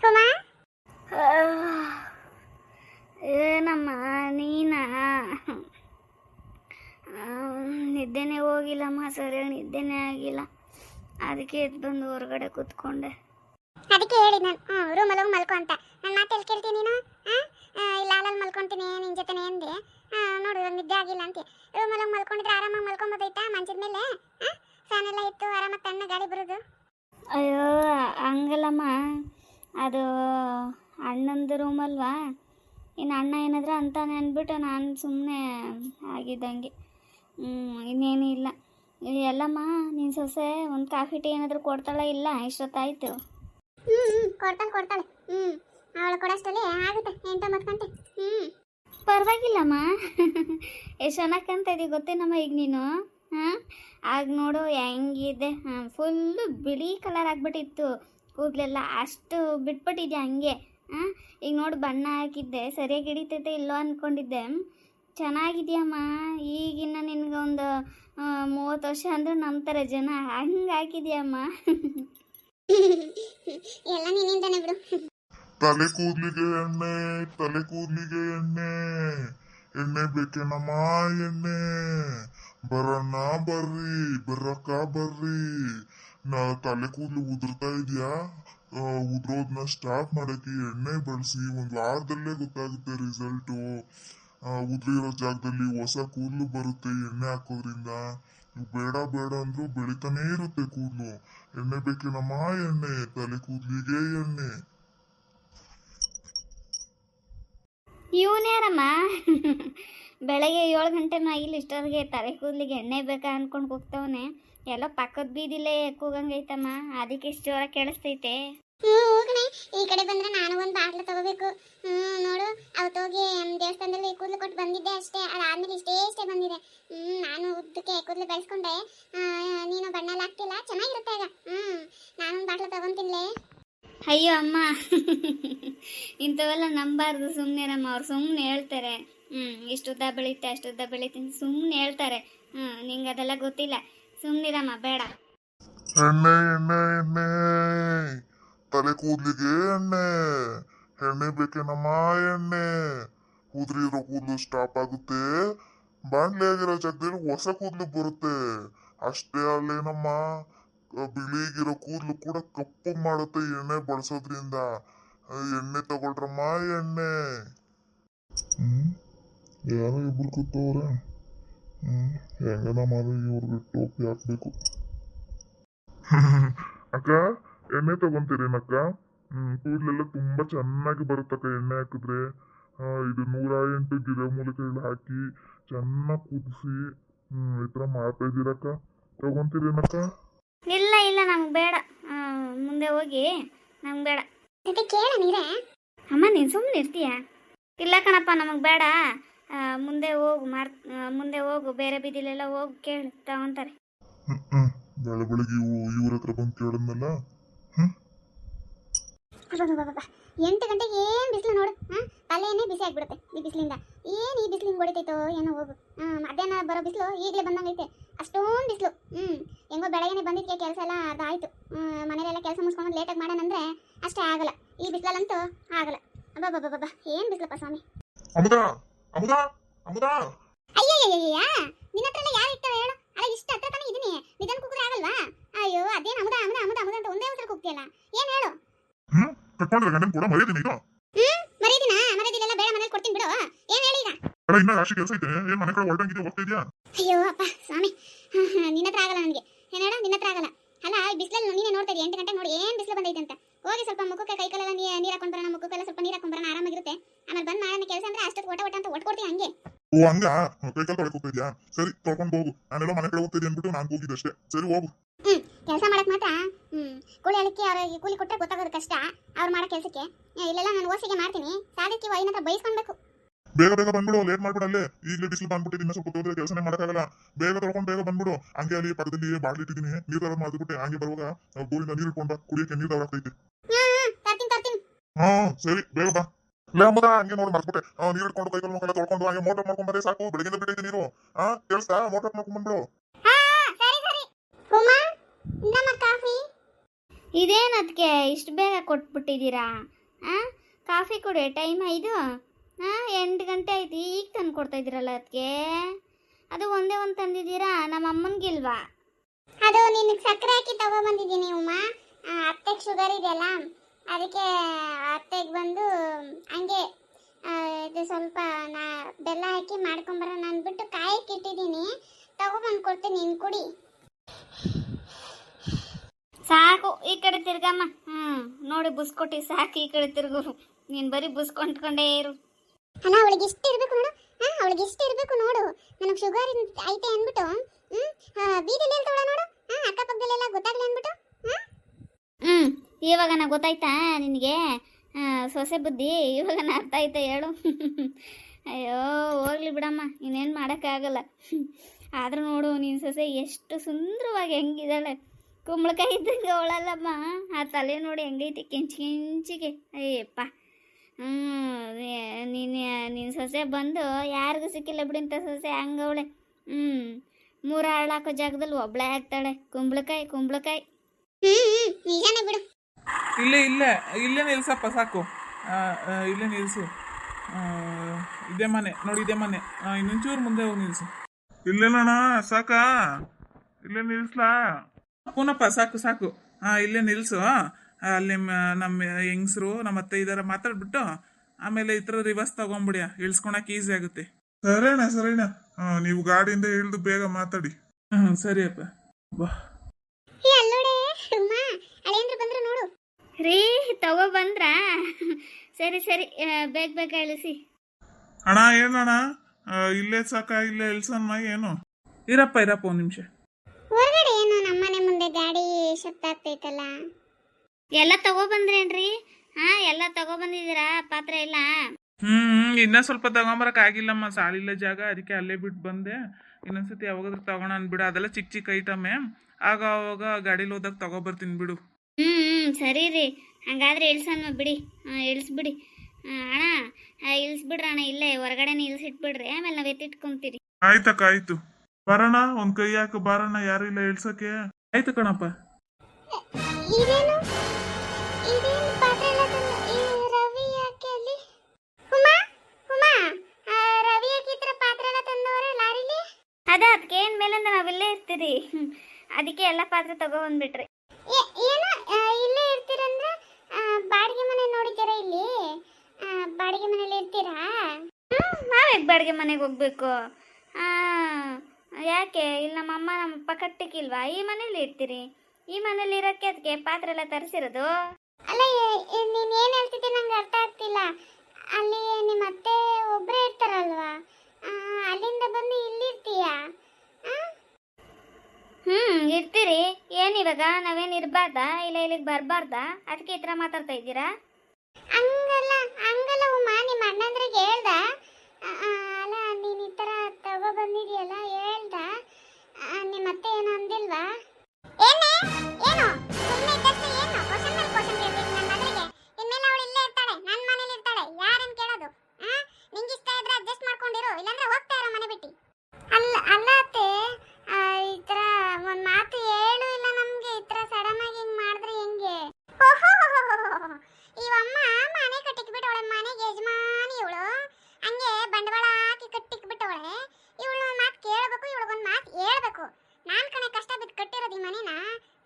ಸುಮಾ? ಏನಮ್ಮ ನೀನಾ? ನಿದ್ದೆನೆ ಹೋಗಿಲ್ಲಮ್ಮ ಸರಿಯಾಗಿ, ನಿದ್ದೆನೇ ಆಗಿಲ್ಲ. ಅದಕ್ಕೆ ಎದ್ದು ಬಂದು ಹೊರಗಡೆ ಕೂತ್ಕೊಂಡೆ. ಅದಕ್ಕೆ ಹೇಳಿ ನಾನು ಹ್ಞೂ ರೂಮಲ್ಲಿ ಹೋಗಿ ಮಲ್ಕೊ ಅಂತ. ನನ್ನ ಮಾತು ಎಲ್ಲಿ ಕೇಳ್ತೀನಿ ನೀನು? ಹಾಂ ಇಲ್ಲ, ಅಲ್ಲಲ್ಲಿ ಮಲ್ಕೊಂತೀನಿ ನಿನ್ನ ಜೊತೆ ಅಂದೆ. ಹಾಂ ನೋಡು ನಿದ್ದೆ ಆಗಿಲ್ಲ ಅಂತ. ರೂಮಲ್ಲಿ ಅಲ್ಲಿ ಮಲ್ಕೊಂಡಿದ್ರೆ ಆರಾಮಾಗಿ ಮಲ್ಕೊಂಬೋದೈತಾ? ಮಂಚದ ಮೇಲೆ? ಫ್ಯಾನ್ ಎಲ್ಲ ಇತ್ತು ಆರಾಮಾಗಿ ತಣ್ಣ ಗಾಳಿ ಬರೋದು. ಅಯ್ಯೋ ಹಂಗಲ್ಲಮ್ಮ. ಅದು ಅಣ್ಣಂದು ಅಲ್ವಾ? ಇನ್ನು ಅಣ್ಣ ಏನಾದರೂ ಅಂತಾನೆ ಅಂದ್ಬಿಟ್ಟು ನಾನು ಸುಮ್ಮನೆ ಆಗಿದ್ದಂಗೆ. ಹ್ಞೂ ಇನ್ನೇನು ಇಲ್ಲ. ಎಲ್ಲಮ್ಮ ನೀನು ಸೊಸೆ ಒಂದು ಕಾಫಿ ಟೀ ಏನಾದರೂ ಕೊಡ್ತಾಳೆ ಇಲ್ಲ? ಇಷ್ಟೊತ್ತಾಯಿತು. ಹ್ಞೂ ಹ್ಞೂ ಕೊಡ್ತಾಳೆ ಕೊಡ್ತಾಳೆ. ಹ್ಞೂ ಅವಳು ಕೊಡೋಷ್ಟಲ್ಲಿ ಆಗುತ್ತೆ. ಗಂಟೆ. ಹ್ಞೂ ಪರವಾಗಿಲ್ಲಮ್ಮ. ಎಷ್ಟು ಚೆನ್ನಾಗಿ ಕಾಣ್ತಾ ಇದೀಯ ಗೊತ್ತೇನಮ್ಮ ಈಗ ನೀನು? ಹಾಂ? ಆಗ ನೋಡು, ಹೆಂಗಿದೆ? ಹಾಂ ಫುಲ್ಲು ಬಿಳಿ ಕಲರ್ ಆಗಿಬಿಟ್ಟಿತ್ತು. ಕೂದಲೆಲ್ಲ ಅಷ್ಟು ಬಿಟ್ಬಿಟ್ಟಿದ್ಯಾ ಹಂಗೆ. ಹಾಂ? ಈಗ ನೋಡು, ಬಣ್ಣ ಹಾಕಿದ್ದೆ. ಸರಿಯಾಗಿ ಹಿಡಿತೈತೆ ಇಲ್ಲೋ ಅಂದ್ಕೊಂಡಿದ್ದೆ ಚೆನ್ನಾಗಿದೆಯಮ್ಮ. ಈಗಿನ್ನ ನಿನಗೆ ಒಂದು ಮೂವತ್ತು ವರ್ಷ ಅಂದ್ರೆ ನಂಬ್ತಾರೆ ಜನ. ಹಂಗೆ ಹಾಕಿದೆಯಮ್ಮ. ಎಲ್ಲ ನಿನ್ನಿಂದಾನೆ ಬಿಡು. ತಲೆ ಕೂದಲಿಗೆ ಎಣ್ಣೆ, ತಲೆ ಕೂದಲಿಗೆ ಎಣ್ಣೆ ಎಣ್ಣೆ ಬೇಕೇನಮ್ಮ, ಎಣ್ಣೆ. ಬರೋಣ ಬರ್ರಿ ಬರಕ್ಕ ಬರ್ರಿ. ನಾ ತಲೆ ಕೂದಲು ಉದುರ್ತಾ ಇದೆಯಾ? ಉದ್ರೋದ್ನ ಸ್ಟಾಪ್ ಮಾಡಕ್ಕೆ ಎಣ್ಣೆ ಬಳಸಿ ಒಂದು ವಾರದಲ್ಲೇ ಗೊತ್ತಾಗುತ್ತೆ ರಿಸಲ್ಟು ಉದ್ರಿರೋ ಜಾಗದಲ್ಲಿ ಹೊಸ ಕೂದಲು ಬರುತ್ತೆ ಎಣ್ಣೆ ಹಾಕೋದ್ರಿಂದ. ಬೇಡ ಬೇಡ ಅಂದ್ರು ಬೆಳಿತಾನೇ ಇರುತ್ತೆ ಕೂದಲು. ಎಣ್ಣೆ ಬೇಕೇನಮ್ಮ, ಎಣ್ಣೆ. ತಲೆ ಕೂದಲಿಗೆ ಎಣ್ಣೆ. ಇವನ್ಯಾರಮ್ಮ ಬೆಳಗ್ಗೆ ಏಳು ಗಂಟೆ ಮೈಲಿ ಇಷ್ಟೊತ್ತಿಗೆ ತಲೆ ಕೂದಲಿಗೆ ಎಣ್ಣೆ ಬೇಕಾ ಅನ್ಕೊಂಡು ಹೋಗ್ತವನೆ ಎಲ್ಲೋ ಪಕ್ಕದ ಬೀದಿಲೇ ಕೂಗಂಗೈತಮ್ಮ ಅದಕ್ಕೆ ಇಷ್ಟು ಜೋರ ಕೇಳಿಸ್ತೈತೆ. ಹ್ಞೂ ಹೋಗಣೆ ಈ ಕಡೆ ಬಂದ್ರೆ ನಾನು ಒಂದು ಬಾಟ್ಲು ತಗೋಬೇಕು. ಹ್ಞೂ ನೋಡು ಅವತ್ತು ಹೋಗಿ ಮ್, ದೇವಸ್ಥಾನದಲ್ಲಿ ಕೂದಲು ಕೊಟ್ಟು ಬಂದಿದ್ದೆ ಅಷ್ಟೇ. ಅದಾದ್ಮೇಲೆ ಇಷ್ಟೇ ಇಷ್ಟೇ ಬಂದಿದೆ. ಹ್ಞೂ ನಾನು ಉದ್ದಕ್ಕೆ ಕೂದಲು ಬೆಳೆಸ್ಕೊಂಡೆ. ನೀನು ಬಣ್ಣ ಎಲ್ಲ ಹಾಕ್ತಿಲ್ಲ? ಚೆನ್ನಾಗಿರುತ್ತೆ ಆಗ. ಹ್ಞೂ ನಾನೊಂದು ಬಾಟ್ಲು ತಗೊಂತಿನ್ಲೇ ಅಯ್ಯೋ ಅಮ್ಮ. ಇಂಥವೆಲ್ಲ ನಂಬಾರ್ದು ಸುಮ್ಮನೆರಮ್ಮ ಅವ್ರು ಸುಮ್ಮನೆ ಹೇಳ್ತಾರೆ. ಹ್ಞೂ ಇಷ್ಟುದ್ದ ಬೆಳೀತೆ ಅಷ್ಟುದ್ದ ಬೆಳೀತೆ ಸುಮ್ಮನೆ ಹೇಳ್ತಾರೆ. ಹ್ಞೂ ನಿಂಗೆ ಅದೆಲ್ಲ ಗೊತ್ತಿಲ್ಲ. ಸುಮ್ಮನಿರಮ್ಮ ಬೇಡ. ಎಣ್ಣೆ ಎಣ್ಣೆ ಎಣ್ಣೆ. ತಲೆ ಕೂದ್ಲಿಗೆ ಎಣ್ಣೆ. ಎಣ್ಣೆ ಬೇಕೇನಮ್ಮ, ಎಣ್ಣೆ. ಉದ್ರಿರೋ ಕೂದಲು ಸ್ಟಾಪ್ ಆಗುತ್ತೆ. ಬಾಣ್ಲೆ ಆಗಿರೋ ಜಾಗದಲ್ಲಿ ಹೊಸ ಕೂದಲು ಬರುತ್ತೆ. ಅಷ್ಟೇ ಅಲ್ಲೇನಮ್ಮ. ಬಿಳಿಗಿರೋ ಕೂದಲು ಕೂಡ ಕಪ್ಪು ಮಾಡುತ್ತೆ ಎಣ್ಣೆ ಬಳಸೋದ್ರಿಂದ. ಎಣ್ಣೆ ತಗೊಳ್ರಮ್ಮ, ಎಣ್ಣೆ. ಹ್ಮ್? ಯಾರೋ ಇಬ್ರು ಕೂತವ್ರೆ. ಹೆಂಗನ ಮಾಡಿ ಇವ್ರಿಗೆ ಟೋಪಿ ಹಾಕ್ಬೇಕು ಅಕ್ಕ, ಎಣ್ಣೆ ತಗೊಂತೀರೇನಕ್ಕ ಹ್ಮ್, ಕೂದಲೆಲ್ಲ ತುಂಬಾ ಚೆನ್ನಾಗಿ ಬರುತ್ತಕ್ಕ ಎಣ್ಣೆ ಹಾಕಿದ್ರೆ. ಇದು ನೂರ ಎಂಟು ಗಿಡಮೂಲಿಕೆಗಳು ಹಾಕಿ ಚೆನ್ನಾಗಿ ಕುದಿಸಿ, ಹ್ಮ್, ಈ ತರ ಮಾಡ್ತಾ ಇದ್ದೀರಕ್ಕ? ತಗೊಂತೀರೇನಕ್ಕ? ನಮ್ಗೆ ಬೇಡ. ಆ, ಮುಂದೆ ಹೋಗಿ ನಂಗೆ ಬೇಡ. ಮತ್ತೆ ಕೇಳ ನೀರೇ ಅಮ್ಮ ನೀನು ಸುಮ್ಮನೆ ಇರ್ತೀಯ? ಇಲ್ಲ ಕಣಪ್ಪ ನಮಗೆ ಬೇಡ. ಮುಂದೆ ಹೋಗು ಮಾರ್ ಮುಂದೆ ಹೋಗು ಬೇರೆ ಬೀದಿಲೆಲ್ಲ ಹೋಗಿ ಕೇಳಿ ತಗೊಂತಾರೆ ಬೆಳಗ್ಗೆ ಇವು ಇವ್ರ ಹತ್ರ ಬಂದು ಕೇಳಿದ್ನಲ್ಲ? ಹ್ಞೂ. ಎಂಟು ಗಂಟೆಗೆ ಏನು ಬಿಸಿಲು ನೋಡು ಹಾಂ? ತಲೆನೇ ಬಿಸಿ ಆಗ್ಬಿಡುತ್ತೆ ಈ ಬಿಸಿಲಿಂದ. ಏನು ಈ ಬಿಸಿಲು ಹಿಂಗೆ ಹೊಡಿತೈತೋ ಏನೋ ಹೋಗು. ಹಾಂ ಮಧ್ಯಾಹ್ನ ಬರೋ ಬಿಸಿಲು ಈಗಲೇ ಬಂದಂಗೈತೆ ಅಷ್ಟೊಂದು ಬಿಸಿಲು. ಹ್ಞೂ ಹೆಂಗೋ ಬೆಳಗ್ಗೆನೆ ಬಂದಿದ್ದಕ್ಕೆ ಕೆಲಸ ಎಲ್ಲ ಅದಾಯ್ತು ಮನೇಲೆಲ್ಲ ಕೆಲಸ ಮುಗಿಸ್ಕೊಂಡು ಲೇಟಾಗಿ ಮಾಡೋಣಂದ್ರೆ ಅಷ್ಟೇ ಆಗಲ್ಲ. ಈ ಬಿಸಿಲಲ್ಲಂತೂ ಆಗಲ್ಲ. ಅಬ್ಬಬ್ಬಬ್ಬಬ್ಬ ಏನು ಬಿಸಿಲಪ್ಪ ಸ್ವಾಮಿ? ಅಮುದ ಅಮುದ ಅಮುದಾ. ಅಯ್ಯಯ್ಯಯ್ಯ ನಿನ್ನ ಹತ್ರ ಎಲ್ಲ ಯಾರು ಇರ್ತಾರೆ ಹೇಳು? ಅಲ್ಲ ಇಷ್ಟ ಹತ್ರ ತಾನೇ ಇದೀನಿ. ನಿಧಾನ ಕೂಗ್ರೆ ಆಗಲ್ವಾ? ಅಯ್ಯೋ ಅದೇನು ಅಮುದ ಅಮುದ ಅಮುದ ಅಮುದ ಅಂತ ಒಂದೇ ಒಂದ್ಸಲ ಕೂಗ್ತಿಯಲ್ಲ? ಏನು ಹೇಳು? ಕಟ್ಕೊಂಡಿರೋ ಗಂಡನ್ ಕೂಡ ಮರ್ಯಾದಿನ ಹ್ಮ್ ಬೇಡ ಮನೇಲಿ ಕೊಡ್ತೀನಿ ಬಿಡು. ಏನ್ ಹೇಳಿ ಈಗ? ಅಲ್ಲ ಇನ್ನ ರಾಶಿ ಕೆಲಸ ಐತೆ? ಏನ್ ಮನೆ ಕಡೆ ಹೊರಟಂಗಿದ್ಯಾ ಹೋಗ್ತಾ ಇದೆಯಾ? ಅಯ್ಯೋ ಅಪ್ಪ ಸ್ವಾಮಿ. ನಿನ್ನ ಹತ್ರ ಆಗಲ್ಲ ನನಗೆ. ನಿನ್ನ ಹತ್ರ ಆಗಲ್ಲ. ಅಲ್ಲ ಬಿಸಿಲಲ್ಲಿ ನೀನೇ ನೋಡ್ತಾ ಇದೀಯ? ಎಂಟು ಗಂಟೆ ನೋಡಿ ಏನ್ ಬಿಸಿಲು ಬಂದೈತೆ ಅಂತ. ಹೋಗಿ ಸ್ವಲ್ಪ ಮುಖಕ್ಕೆ ಕೈ ಕಾಲೆಲ್ಲ ನೀ ನೀರು ಹಾಕೊಂಡ್ ಬರೋಣ ಮುಖಕ್ಕೆಲ್ಲ ಸ್ವಲ್ಪ ನೀರು ಹಾಕೊಂಡ್ ಬರೋಣ ಆರಾಮಾಗಿರುತ್ತೆ. ಆಮೇಲೆ ಬಂದ್ ಮಾಡೋಣ ಕೆಲಸ ಅಂದ್ರೆ ಅಷ್ಟೊತ್ತು ಒಟ ಒಟ ಅಂತ ಒಟ್ಕೊಡ್ತೀನಿ ಹಂಗೆ? ಓ ಹಂಗ? ಕೈ ಕಾಲು ತೊಳಕ್ ಹೋಗ್ತಾ ಇದೆಯಾ? ಸರಿ ತೊಳ್ಕೊಂಡು ಹೋಗು. ನಾನೆಲ್ಲ ಮನೆ ಕಡೆ ಹೋಗ್ತಾ ಇದೀನಿ ಅಂದ್ಬಿಟ್ಟು ನಾನು ಹೋಗಿದ್ದೆ ಅಷ್ಟೇ. ಸರಿ ಹೋಗು. ಕೆಲಸ ಮಾಡಕ್ ಮಾತ್ರ? ಹ್ಮ್. ಕೂಲಿ ಅಳಕ್ಕೆ ಅವ್ರಿಗೆ ಕೂಲಿ ಕೊಟ್ಟರೆ ಗೊತ್ತಾಗೋದು ಕಷ್ಟ. ಅವ್ರು ಮಾಡೋ ಕೆಲಸಕ್ಕೆ. ಇಲ್ಲೆಲ್ಲ ನಾನು ಓಸಿಗೆ ಮಾಡ್ತೀನಿ. ಸಾಧಕ್ಕೆ ವೈನ ಹತ್ರ ಬೈಸ್ಕೊಳ್ಬೇಕು. ಬೇಗ ಬೇಗ ಬಂದ್ಬಿಡು ಲೇಟ್ ಮಾಡ್ಬಿಡು ಅಲ್ಲೇ. ಈಗಲೇ ಬಿಸಿಲು ಬಂದ್ಬಿಟ್ಟಿದ್ದೀನಿ ಇನ್ನ ಸ್ವಲ್ಪ ಹೋದ್ರೆ ಕೆಲಸನೇ ಮಾಡೋಕ್ಕಾಗಲ್ಲ. ಬೇಗ ತೊಳ್ಕೊಂಡು ಬೇಗ ಬಂದ್ಬಿಡು. ಹಂಗೆ ಅಲ್ಲಿ ಪಕ್ಕದಲ್ಲಿ ಬಾಟ್ಲಿ ಇಟ್ಟಿದ್ದೀನಿ. ನೀರು ತರೋದು ಮಾಡ್ಬಿಟ್ಟೆ ಹಂಗೆ ಬರುವಾಗ ಬೋರಿಂದ ನೀರು ಇಟ್ಕೊಂಡು ಕುಡಿಯಕ್ಕೆ ನೀರು ತರ್ತೀನಿ ಹಾ ಸರಿ ಬೇಗ ಬಾ. ಲೇ ಅಮ್ಮದ ಹಂಗೆ ನೋಡಿ ಮರ್ಸ್ಬಿಟ್ಟೆ ನೀರು ಇಟ್ಕೊಂಡು ಕೈಗಳು ಮುಖ ತೊಳ್ಕೊಂಡು ಹಂಗೆ ಮೋಟರ್ ಮಾಡ್ಕೊಂಡ್ ಸಾಕು. ಬೆಳಗಿಂದ ಬಿಟ್ಟೈತಿ ನೀರು. ಹಾ ಕೇಳಿಸ್ತಾ? ಮೋಟರ್ ಮಾಡ್ಕೊಂಡ್ ಬಂದ್ಬಿಡು ನಮ್ಮ ಕಾಫಿ? ಇದೇನು ಅದಕ್ಕೆ ಇಷ್ಟು ಬೇಗ ಕೊಟ್ಬಿಟ್ಟಿದ್ದೀರಾ? ಹಾಂ ಕಾಫಿ ಕುಡಿ ಟೈಮ್ ಐದು. ಹಾಂ ಎಂಟು ಗಂಟೆ ಆಯ್ತು ಈಗ ತಂದು ಕೊಡ್ತಾ ಇದ್ದೀರಲ್ಲ ಅದಕ್ಕೆ ಅದು ಒಂದೇ ಒಂದು ತಂದಿದ್ದೀರಾ? ನಮ್ಮ ಅಮ್ಮನಿಗಿಲ್ವಾ? ಅದು ನಿನಗೆ ಸಕ್ಕರೆ ಹಾಕಿ ತಗೊಬಂದಿದ್ದೀನಿ ಉಮ್ಮ ಆ, ಅತ್ತೆಗೆ ಶುಗರ್ ಇದೆಯಲ್ಲ ಅದಕ್ಕೆ ಅತ್ತೆಗೆ ಬಂದು ಹಂಗೆ ಆ, ಇದು ಸ್ವಲ್ಪ ನಾ ಬೆಲ್ಲ ಹಾಕಿ ಮಾಡ್ಕೊಂಬರೋಣ ಅಂದ್ಬಿಟ್ಟು ಕಾಯಕ್ಕೆ ಇಟ್ಟಿದ್ದೀನಿ. ತಗೊಬಂದು ಕೊಡ್ತೀನಿ ನೀನು ಕುಡಿ. ಸಾಕು ಈ ಕಡೆ ತಿರ್ಗಮ್ಮ. ಹ್ಞೂ ನೋಡಿ ಬುಸ್ಕೊಟ್ಟಿ ಸಾಕು ಈ ಕಡೆ ತಿರ್ಗು. ನೀನು ಬರೀ ಬುಸ್ಕೊಂಡ್ಕೊಂಡೇ ಇರು. ಅಣ್ಣ ಅವಳಿಗೆ ಇಷ್ಟ ಇರಬೇಕು ನೋಡು. ಹಾಂ ಅವಳಿಗೆ ಇಷ್ಟ ಇರಬೇಕು ನೋಡು. ನನಗೆ ಶುಗರ್ ಐತೆ ಅಂದ್ಬಿಟ್ಟು ಹ್ಞೂ ಬೀದಿಲಿ ಹೇಳ್ತಾವಳ ನೋಡು. ಹಾಂ ಅಕ್ಕಪಕ್ಕದಲ್ಲೆಲ್ಲ ಗೊತ್ತಾಗ್ಲಿ ಅಂದ್ಬಿಟ್ಟು ಹ್ಮ್. ಹ್ಞೂ ಇವಾಗ ನಾ ಗೊತ್ತಾಯ್ತಾ ನಿನಗೆ? ಸೊಸೆ ಬುದ್ಧಿ ಇವಾಗ ನಾ ಅರ್ಥ ಆಯ್ತಾ ಹೇಳು. ಅಯ್ಯೋ ಹೋಗ್ಲಿ ಬಿಡಮ್ಮ ಇನ್ನೇನು ಮಾಡೋಕ್ಕಾಗಲ್ಲ. ಆದರೂ ನೋಡು ನಿನ್ನ ಸೊಸೆ ಎಷ್ಟು ಸುಂದರವಾಗಿ ಹೆಂಗಿದ್ದಾಳೆ. ಕುಂಬಳಕಾಯಿ ಇದ್ದಂಗೆ ಅವಳಲ್ಲಮ್ಮ. ಆ ತಲೆ ನೋಡಿ ಹೆಂಗೈತೆ ಕೆಂಚಿ ಕೆಂಚಿಗೆ. ಅಯ್ಯಪ್ಪ. ಹ್ಞೂ ನೀನು ನಿನ್ನ ಸೊಸೆ ಬಂದು ಯಾರಿಗೂ ಸಿಕ್ಕಿಲ್ಲ ಬಿಡಿಂತ ಸೊಸೆ ಹಂಗವಳೆ ಹ್ಞೂ ಮೂರು ಹಾಳಾಕೋ ಜಾಗದಲ್ಲಿ ಒಬ್ಳೆ ಆಗ್ತಾಳೆ. ಕುಂಬಳಕಾಯಿ ಕುಂಬಳಕಾಯಿ. ಬಿಡು. ಇಲ್ಲ ಇಲ್ಲ ಇಲ್ಲೇ ನಿಲ್ಸಪ್ಪ ಸಾಕು. ಇಲ್ಲೇ ನಿಲ್ಸು. ಇದೇ ಮನೆ ನೋಡಿ ಇದೇ ಮನೆ. ಇನ್ನೊಂಚೂರು ಮುಂದೆ ಹೋಗಿ ನಿಲ್ಸು. ಇಲ್ಲೇನಣ್ಣ ಸಾಕಾ? ಇಲ್ಲೇ ನಿಲ್ಸ್ಲಾ? ಪುನಪ್ಪ ಸಾಕು ಸಾಕು. ಹಾ ಇಲ್ಲೇ ನಿಲ್ಸು ಅಲ್ಲಿ ಮ- ನಮ್ಮ ಹೆಂಗಸರು ನಮ್ಮ ಅತ್ತೆ ಇದಾರ ಮಾತಾಡ್ಬಿಟ್ಟು ಆಮೇಲೆ ಇತರ ಥರ ರಿವರ್ಸ್ ತಗೊಂಬಿಡಿ ಇಳ್ಸ್ಕೊಳಕ್ ಈಸಿ ಆಗುತ್ತೆ. ಸರಿಣ ಸರಿಣ ಹಾ, ನೀವು ಗಾಡಿಯಿಂದ ಇಳಿದು ಬೇಗ ಮಾತಾಡಿ. ಹ್ಞೂ ಸರಿಯಪ್ಪ ಬಾ. ರೀ ತಗೋ ಬಂದ್ರಾ? ಸರಿ ಸರಿ. ಬೇಗ ಬೇಗ ಇಳಿಸಿ. ಅಣ್ಣ ಏನಣ್ಣ? ಇಲ್ಲೇ ಸಾಕ ಇಲ್ಲೇ ಇಳ್ಸನ್ಮ ಏನು? ಇರಪ್ಪ ಇರಪ್ಪ ಒಂದು ನಿಮಿಷ ಹೊರಗಡೆ ಏನು ನಮ್ಮನೆ ಮುಂದೆ ಗಾಡಿ ಶಬ್ದ ಆಗ್ತೈತಲ್ಲ. ಎಲ್ಲ ತಗೋಬಂದ್ರೇನ್ರಿ ಹಾ ಎಲ್ಲ ತಗೋ ಬಂದಿದ್ದೀರಾ? ಪಾತ್ರೆ ಇಲ್ಲ ಹ್ಮ್ ಇನ್ನ ಸ್ವಲ್ಪ ತಗೊಂಬರಕ್ ಆಗಿಲ್ಲಮ್ಮ. ಸಾಲಿಲ್ಲ ಜಾಗ ಅದಕ್ಕೆ ಅಲ್ಲೇ ಬಿಟ್ಟು ಬಂದೆ. ಇನ್ನೊಂದ್ಸತಿ ಯಾವಾಗಾದ್ರೂ ತಗೋಣ ಅನ್ಬಿಡು ಅದೆಲ್ಲ ಚಿಕ್ಕ ಚಿಕ್ಕ ಐಟಮೇ. ಆಗ ಅವಾಗ ಗಾಡಿಲಿ ಹೋದಾಗ ತಗೊಬರ್ತೀನಿ ಬಿಡು. ಹ್ಮ್ ಸರಿ ರೀ. ಹಂಗಾದ್ರೆ ಇಳ್ಸಣ್ಣ ಬಿಡಿ. ಹಾಂ ಇಳಿಸ್ಬಿಡಿ. ಅಣ್ಣ ಆ, ಇಳಿಸ್ಬಿಡ್ರಿ ಅಣ್ಣ ಇಲ್ಲೇ ಹೊರಗಡೆನೆ ಇಳಿಸಿಟ್ಬಿಡ್ರಿ ಆಮೇಲೆ ನಾವು ಎತ್ತಿಟ್ಕೊಂತೀರಿ. ಆಯ್ತಕ್ಕ ಆಯ್ತು. ಬರೋಣ ಒಂದ್ ಕೈ ಹಾಕ. ಬಾರಣ್ಣ ಯಾರು ಇಲ್ಲ ಇಳ್ಸಕ್ಕೆ. ಆಯ್ತು ಕಣಪ್ಪ. ಅದ ಅದಕ್ಕೆ ಏನ್ ಮೇಲಿಂದ ನಾವಿಲ್ಲೇ ಇರ್ತೀರಿ. ಅದಕ್ಕೆ ಎಲ್ಲ ಪಾತ್ರೆ ತಗೋ ಬಂದ್ಬಿಟ್ರಿ. ಏ- ಏನು ಇಲ್ಲೇ ಇರ್ತೀರಂದ್ರೆ ಬಾಡಿಗೆ ಮನೆ ನೋಡಿದ್ದೀರಾ ಇಲ್ಲಿ? ಬಾಡಿಗೆ ಮನೇಲಿ ಇರ್ತೀರಾ? ನಾವೇ ಬಾಡಿಗೆ ಮನೆಗೆ ಹೋಗ್ಬೇಕು? ಆ, ಯಾಕೆ? ಇಲ್ಲಿ ನಮ್ಮ ಅಮ್ಮ ನಮ್ಮ ಅಪ್ಪ ಕಟ್ಟಿಕ್ಕಿಲ್ವಾ? ಈ ಮನೇಲಿ ಇರ್ತೀರಿ. ಈ ಮನೇಲಿ ಇರೋಕ್ಕೆ ಅದಕ್ಕೆ ಪಾತ್ರೆ ಎಲ್ಲ ತರಿಸಿರೋದು? ಅಲ್ಲ ನೀನು ಏನು ಹೇಳ್ತಿದ್ದೆ ನಂಗೆ ಅರ್ಥ ಆಗ್ತಿಲ್ಲ. ಅಲ್ಲಿ ನಿಮ್ಮ ಅತ್ತೆ ಒಬ್ಬರೇ ಇರ್ತಾರಲ್ವಾ? ಅಲ್ಲಿಂದ ಬಂದು ಇಲ್ಲಿರ್ತೀಯಾ? ಹ್ಮ್ ಇರ್ತೀರಿ. ಏನು ಇವಾಗ? ನಾವೇನು ಇರಬಾರ್ದಾ? ಇಲ್ಲ ಇಲ್ಲಿಗೆ ಬರಬಾರ್ದಾ? ಅದಕ್ಕೆ ಈ ಥರ ಮಾತಾಡ್ತಾ ಇದ್ದೀರಾ? ಹಂಗಲ್ಲ ಹಂಗಲ್ಲ ಉಮಾ. ನಿಮ್ಮ ಅಣ್ಣಂದ್ರಿಗೆ ಹೇಳ್ದ. ತರ ತಗೋ ಬಂದಿದೆಯಲ್ಲ, ಹೇಳ್ದ? ನಿಮ್ಮ ಅತ್ತೆ ಏನು ಅಂದಿಲ್ವಾ? ಅವಳು ಇಲ್ಲೇ ಇರ್ತಾಳೆ ನನ್ನ ಮನೇಲಿ ಇರ್ತಾಳೆ. ಯಾರನ್ನು ಕೇಳೋದು? ಆ? ನಿಂಗೆ ಇದ್ರೆ ಅಡ್ಜಸ್ಟ್ ಮಾಡ್ಕೊಂಡಿರು ಇಲ್ಲಾಂದ್ರೆ ಹೋಗ್ತಾ ಇರೋ ಮನೆ ಬಿಟ್ಟು ಅಲ್ಲ ಅಲ್ಲ ಅತ್ತೆ ಆ, ಈ ತರ ಒಂದ್ ಮಾತು ಹೇಳು ಇಲ್ಲ ನಮ್ಗೆ ಈ ತರ ಸಡನ್ ಆಗಿ ಹಿಂಗ್ ಮಾಡಿದ್ರೆ ಹೆಂಗೆ ಓಹೋಹೋಹೋಹೋಹೋ. ಇವಮ್ಮ ಮನೆ ಕಟ್ಟಿಕ್ಬಿಟ್ಟವಳೆ ಮನೆಗೆ ಯಜಮಾನಿ ಇವಳು ಹಂಗೆ ಬಂಡವಾಳ ಹಾಕಿ ಕಟ್ಟಿಕ್ಬಿಟ್ಟವಳೆ ಇವಳು ಮಾತು ಕೇಳಬೇಕು ಇವಳಿಗೊಂದು ಮಾತು ಹೇಳ್ಬೇಕು ನಾನ್ ಕಣೆ ಕಷ್ಟ ಬಿದ್ದು ಕಟ್ಟಿರೋದು ಈ ಮನೆನ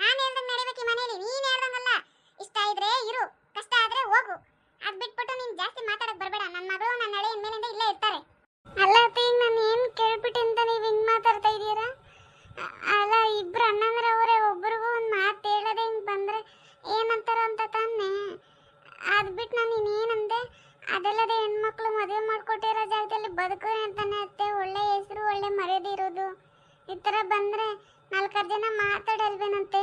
ನಾನು ಹೇಳ್ದಂಗೆ ನಡಿಬೇಕು ಈ ಮನೇಲಿ ನೀನ್ ಹೇಳ್ದಂಗಲ್ಲ ಇಷ್ಟ ಇದ್ರೆ ಇರು ಕಷ್ಟ ಆದ್ರೆ ಹೋಗು ಅದ್ ಬಿಟ್ಬಿಟ್ಟು ನೀನ್ ಜಾಸ್ತಿ ಮಾತಾಡಕ್ ಬರಬೇಡ ನನ್ನ ಮಗಳು ನನ್ನ ಹಳೆ ಇನ್ಮೇಲಿಂದ ಇಲ್ಲೇ ಇರ್ತಾರೆ ಅಲ್ಲ ಅತ್ತೆ ಈಗ ನಾನು ಏನು ಕೇಳ್ಬಿಟ್ಟೆ ಅಂತ ನೀವು ಹಿಂಗ್ ಮಾತಾಡ್ತಾ ಇದ್ದೀರಾ ಅ- ಅಲ್ಲ ಇಬ್ರು ಅಣ್ಣಂದ್ರವರೇ ಒಬ್ರಿಗೂ ಒಂದು ಮಾತು ಹೇಳದೆ ಹಿಂಗ್ ಬಂದ್ರೆ ಏನಂತಾರ ಅಂತ ತಾನೇ ಅದ್ ಬಿಟ್ಟು ನಾನು ಇನ್ನೇನಂದೆ ಅದಲ್ಲದೆ ಹೆಣ್ಮಕ್ಳು ಮದುವೆ ಮಾಡ್ಕೊಟ್ಟಿರೋ ಜಾಗದಲ್ಲಿ ಬದುಕು ಅಂತಾನೆ ಅತ್ತೆ ಒಳ್ಳೆ ಹೆಸರು ಒಳ್ಳೆ ಮರ್ಯಾದೆ ಇರೋದು ಈ ಥರ ಬಂದ್ರೆ ನಾಲ್ಕಾರು ಮಾತಾಡಲ್ವೇನಂತೆ?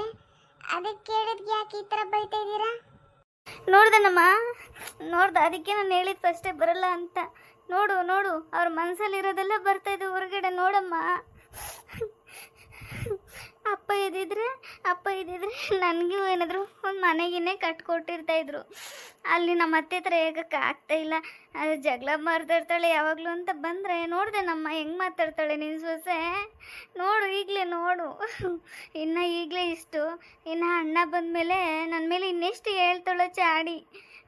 ಅದಕ್ಕೆ ಕೇಳಿದ್ಗೆ ಯಾಕೆ ಈ ಥರ ಬೈತಾ ಇದ್ದೀರಾ? ನೋಡ್ದನಮ್ಮ, ನೋಡ್ದೆ, ಅದಕ್ಕೆ ನಾನು ಹೇಳಿದ್ದು ಫಸ್ಟೇ ಬರಲ್ಲ ಅಂತ. ನೋಡು ನೋಡು, ಅವ್ರ ಮನಸ್ಸಲ್ಲಿರೋದೆಲ್ಲ ಬರ್ತಾ ಇದೆ ಹೊರಗಡೆ, ನೋಡಮ್ಮ. ಅಪ್ಪ ಇದ್ದಿದ್ರೆ ಅಪ್ಪ ಇದ್ದಿದ್ರೆ ನನಗೂ ಏನಾದರೂ ಒಂದು ಮನೆಗಿನ್ನೇ ಕಟ್ಕೊಟ್ಟಿರ್ತಾ ಇದ್ರು. ಅಲ್ಲಿ ನಮ್ಮ ಅತ್ತೆ ಹತ್ರ ಹೇಗಕ್ಕೆ ಆಗ್ತಾ ಇಲ್ಲ. ಜಗಳ ಮಾತಾಡ್ತಾಳೆ ಯಾವಾಗಲೂ ಅಂತ ಬಂದರೆ, ನೋಡಿದೆ ನಮ್ಮ ಹೆಂಗೆ ಮಾತಾಡ್ತಾಳೆ ನಿನ್ನ ಸೊಸೆ? ನೋಡು ಈಗಲೇ ನೋಡು. ಇನ್ನು ಈಗಲೇ ಇಷ್ಟು. ಇನ್ನು ಅಣ್ಣ ಬಂದಮೇಲೆ ನನ್ನ ಮೇಲೆ ಇನ್ನೆಷ್ಟು ಹೇಳ್ತಾಳೆ ಚಾಡಿ.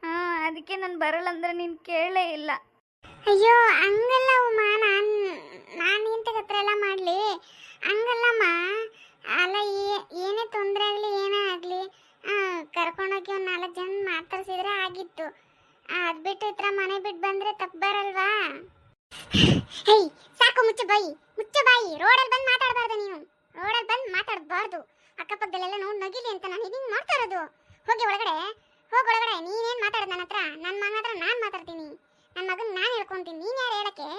ಹಾಂ ಅದಕ್ಕೆ ನಾನು ಬರಲ್ಲ ಅಂದ್ರೆ ನೀನು ಕೇಳೇ ಇಲ್ಲ. ಅಯ್ಯೋ, ಹಂಗಲ್ಲ ಉಮ್ಮ ನಾನು ನಾನು ಇಂತ ಹತ್ರ ಎಲ್ಲ ಮಾಡಲಿ. ಹಂಗಲ್ಲಮ್ಮ. ಅಲ್ಲ ಏನೇ ತೊಂದರೆ ಆಗಲಿ, ಏನೇ ಆಗಲಿ ಕರ್ಕೊಂಡೋಗಿ ಒಂದು ನಾಲ್ಕು ಜನ ಮಾತಾಡ್ಸಿದ್ರೆ ಆಗಿತ್ತು. ಅದು ಬಿಟ್ಟು ಥರ ಮನೆ ಬಿಟ್ಟು ಬಂದರೆ ತಪ್ಪು ಬರಲ್ವಾ? ಹೇಯ್ ಸಾಕು, ಮುಚ್ಚು ಬಾಯಿ ಮುಚ್ಚು ಬಾಯಿ. ರೋಡಲ್ಲಿ ಬಂದು ಮಾತಾಡಬಾರ್ದು ನೀನು. ರೋಡಲ್ಲಿ ಬಂದು ಮಾತಾಡಬಾರ್ದು. ಅಕ್ಕಪಕ್ಕದಲ್ಲೆಲ್ಲ ನೋಡಿ ನಗಿಲಿ ಅಂತ ನಾನು ಹಿಂಗೆ ಮಾಡ್ತಾ ಇರೋದು. ಹೋಗಿ ಒಳಗಡೆ ಹೋಗಿ ಒಳಗಡೆ. ನೀನೇನು ಮಾತಾಡೋದು ನನ್ನ ಹತ್ರ? ನನ್ನ ಮಗನ ಹತ್ರ ನಾನು ಮಾತಾಡ್ತೀನಿ. ನನ್ನ ಮಗನ ನಾನು ಹೇಳ್ಕೊಂತೀನಿ. ನೀನು ಯಾರು ಹೇಳಕ್ಕೆ?